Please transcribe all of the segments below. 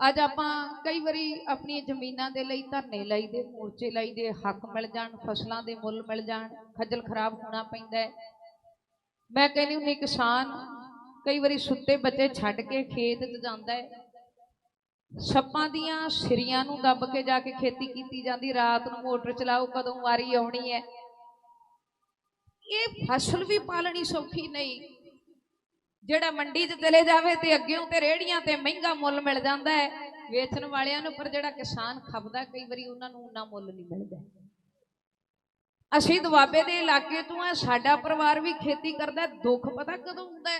ਅੱਜ ਆਪਾਂ ਕਈ ਵਾਰੀ ਆਪਣੀਆਂ ਜ਼ਮੀਨਾਂ ਦੇ ਲਈ ਧਰਨੇ ਲਾਈਦੇ ਮੋਰਚੇ ਲਾਈਦੇ, ਹੱਕ ਮਿਲ ਜਾਣ, ਫਸਲਾਂ ਦੇ ਮੁੱਲ ਮਿਲ ਜਾਣ, ਖੱਜਲ ਖਰਾਬ ਹੋਣਾ ਪੈਂਦਾ ਹੈ। ਮੈਂ ਕਹਿੰਦੀ ਹੁੰਦੀ ਕਿਸਾਨ ਕਈ ਵਾਰੀ ਸੁੱਤੇ ਬੱਚੇ ਛੱਡ ਕੇ ਖੇਤ 'ਚ ਜਾਂਦਾ ਹੈ। ਸੱਪਾਂ ਦੀਆਂ ਸਿਰੀਆਂ ਨੂੰ ਦੱਬ ਕੇ ਜਾ ਕੇ ਖੇਤੀ ਕੀਤੀ ਜਾਂਦੀ, ਰਾਤ ਨੂੰ ਮੋਟਰ ਚਲਾਓ, ਕਦੋਂ ਵਾਰੀ ਆਉਣੀ ਹੈ। ਇਹ ਫਸਲ ਵੀ ਪਾਲਣੀ ਸੌਖੀ ਨਹੀਂ। ਜਿਹੜਾ ਮੰਡੀ 'ਚ ਚਲੇ ਜਾਵੇ ਤੇ ਅੱਗਿਓਂ ਤੇ ਰੇੜੀਆਂ ਤੇ ਮਹਿੰਗਾ ਮੁੱਲ ਮਿਲ ਜਾਂਦਾ ਹੈ, ਵੇਚਣ ਵਾਲਿਆਂ ਨੂੰ, ਪਰ ਜਿਹੜਾ ਕਿਸਾਨ ਖਪਦਾ, ਕਈ ਵਾਰੀ ਉਹਨਾਂ ਨੂੰ ਉਨਾ ਮੁੱਲ ਨਹੀਂ ਮਿਲਦਾ। ਅਸੀਂ ਦੁਆਬੇ ਦੇ ਇਲਾਕੇ ਤੋਂ ਆ ਸਾਡਾ ਪਰਿਵਾਰ ਵੀ ਖੇਤੀ ਕਰਦਾ, ਦੁੱਖ ਪਤਾ ਕਦੋਂ ਹੁੰਦਾ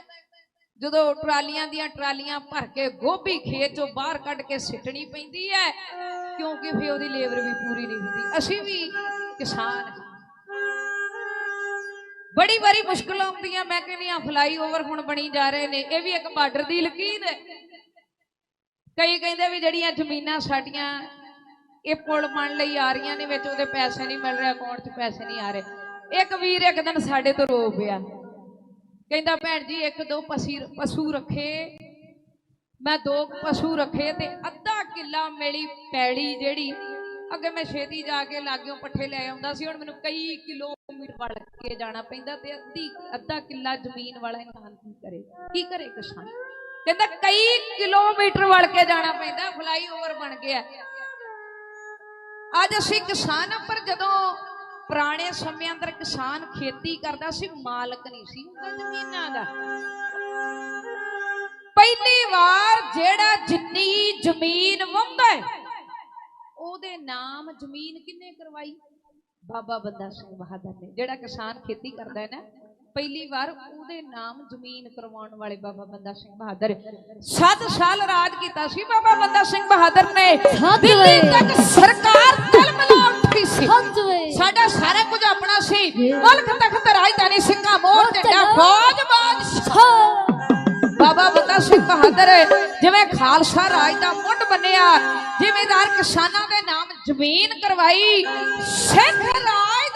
ਜਦੋਂ ਟਰਾਲੀਆਂ ਦੀਆਂ ਟਰਾਲੀਆਂ ਭਰ ਕੇ ਗੋਭੀ ਖੇਤ ਚੋਂ ਬਾਹਰ ਕੱਢ ਕੇ ਸਿੱਟਣੀ ਪੈਂਦੀ ਹੈ, ਕਿਉਂਕਿ ਫੇ ਉਹਦੀ ਲੇਬਰ ਵੀ ਪੂਰੀ ਨਹੀਂ ਹੁੰਦੀ। ਅਸੀਂ ਵੀ ਕਿਸਾਨ ਬੜੀ ਵਾਰੀ ਮੁਸ਼ਕਲ ਆਉਂਦੀਆਂ, ਮੈਂ ਕਹਿੰਦੀ ਆ ਫਲਾਈਓਵਰ ਹੁਣ ਬਣੀ ਜਾ ਰਹੇ ਨੇ, ਇਹ ਵੀ ਇੱਕ ਬਾਰਡਰ ਦੀ ਲਕੀਰ ਹੈ। ਕਈ ਕਹਿੰਦੇ ਵੀ ਜਿਹੜੀਆਂ ਜ਼ਮੀਨਾਂ ਸਾਡੀਆਂ ਇਹ ਪੁਲ ਬਣ ਲਈ ਆ ਰਹੀਆਂ ਨੇ, ਵਿੱਚ ਉਹਦੇ ਪੈਸੇ ਨਹੀਂ ਮਿਲ ਰਹੇ, ਅਕਾਊਂਟ 'ਚ ਪੈਸੇ ਨਹੀਂ ਆ ਰਹੇ। ਇੱਕ ਵੀਰ ਇੱਕ ਦਿਨ ਸਾਡੇ ਤੋਂ ਰੋ ਪਿਆ। ਕਹਿੰਦਾ, ਭੈਣ ਜੀ, ਇੱਕ ਦੋ ਪਸੀ, ਪਸ਼ੂ ਰੱਖੇ, ਮੈਂ ਦੋ ਪਸ਼ੂ ਰੱਖੇ ਤੇ ਅੱਧਾ ਕਿੱਲਾ ਮੇਰੀ ਪੈੜੀ ਜਿਹੜੀ ਅੱਗੇ ਮੈਂ ਛੇਤੀ ਜਾ ਕੇ ਲਾਗਿਓਂ ਪੱਠੇ ਲੈ ਆਉਂਦਾ ਸੀ, ਹੁਣ ਮੈਨੂੰ ਕਈ ਕਿਲੋਮੀਟਰ ਵੜ ਕੇ ਜਾਣਾ ਪੈਂਦਾ ਤੇ ਅੱਧੀ, ਅੱਧਾ ਕਿੱਲਾ ਜ਼ਮੀਨ ਵਾਲਾ ਇਨਸਾਨ ਕੀ ਕਰੇ? ਕੀ ਕਰੇ ਕਿਸਾਨ? ਕਹਿੰਦਾ ਕਈ ਕਿਲੋਮੀਟਰ ਵੜ ਕੇ ਜਾਣਾ ਪੈਂਦਾ ਫਲਾਈਓਵਰ ਬਣ ਗਿਆ। ਅੱਜ ਅਸੀਂ ਕਿਸਾਨ ਪਰ ਜਦੋਂ ਪੁਰਾਣੇ ਸਮਿਆਂ ਅੰਦਰ ਕਿਸਾਨ ਖੇਤੀ ਕਰਦਾ ਸੀ, ਮਾਲਕ ਨਹੀਂ ਸੀ, ਹੁੰਦਾ ਜ਼ਮੀਨਾਂ ਦਾ। ਪਹਿਲੀ ਵਾਰ ਜਿਹੜਾ ਜਿੰਨੀ ਜ਼ਮੀਨ ਵਾਹੁੰਦਾ ਹੈ ਉਹਦੇ ਨਾਮ ਜ਼ਮੀਨ ਕਿੰਨੇ ਕਰਵਾਈ? ਬਾਬਾ ਬੰਦਾ ਸਿੰਘ ਬਹਾਦਰ ਨੇ। ਜਿਹੜਾ ਕਿਸਾਨ ਖੇਤੀ ਕਰਦਾ ਹੈ ਨਾ ਪਹਿਲੀ ਵਾਰ ਉਹਦੇ ਨਾਮ ਜ਼ਮੀਨ ਕਰਵਾਉਣ ਵਾਲੇ ਬਾਬਾ ਬੰਦਾ ਸਿੰਘ ਬਹਾਦਰ। 7 ਸਾਲ ਰਾਜ ਕੀਤਾ ਸੀ ਬਾਬਾ ਬੰਦਾ ਸਿੰਘ ਬਹਾਦਰ ਨੇ। ਦਿੱਲੀ। ਤੱਕ ਸਰਕਾਰ ਤਲਮਲਾ ਉੱਠੀ ਸੀ। ਸਾਡਾ ਸਾਰਾ ਕੁਝ ਆਪਣਾ ਸੀ। ਮੁਲਕ ਸਿੰਘ ਬਹਾਦਰ, ਜਿਵੇਂ ਖਾਲਸਾ ਰਾਜ ਦਾ ਮੁੱਢ ਬੰਨਿਆ ਜ਼ਿਮੀਦਾਰ ਕਿਸਾਨਾਂ ਦੇ ਨਾਮ ਜ਼ਮੀਨ ਕਰਵਾਈ, ਸਿੱਖ ਰਾਜ